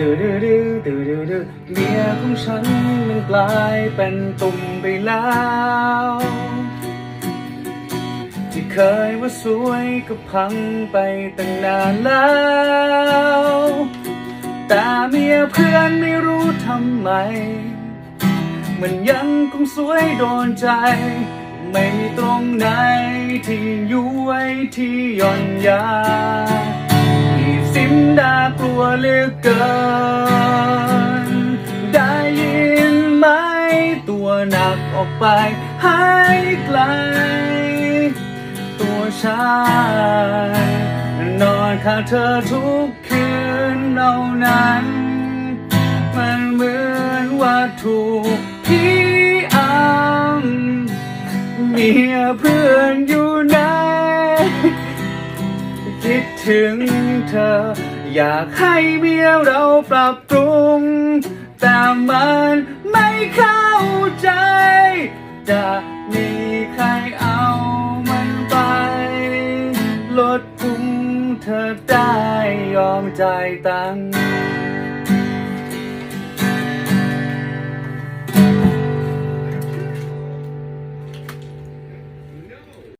ดูดูดูดูดูดูเมียของฉันมันกลายเป็นตุ่มไปแล้ว ที่เคยว่าสวยก็พังไปตั้งนานแล้ว แต่เมียเพื่อนไม่รู้ทำไม มันยังคงสวยโดนใจ ไม่มีตรงไหนที่ย้วยที่ย่อนยา อเกิน ได้ยินไหมตัวหนักออกไปหายไกล ตัวชายนอนข้าเธอทุกคืนเอานั้น มันเหมือนว่าถูกพี่อำเมียเพื่อนอยู่ไหนคิดถึงเธอ อยากให้เมียเราปรับปรุง แต่มันไม่เข้าใจ จะมีใครเอามันไป ลดพุงเธอได้ยอมใจตังค์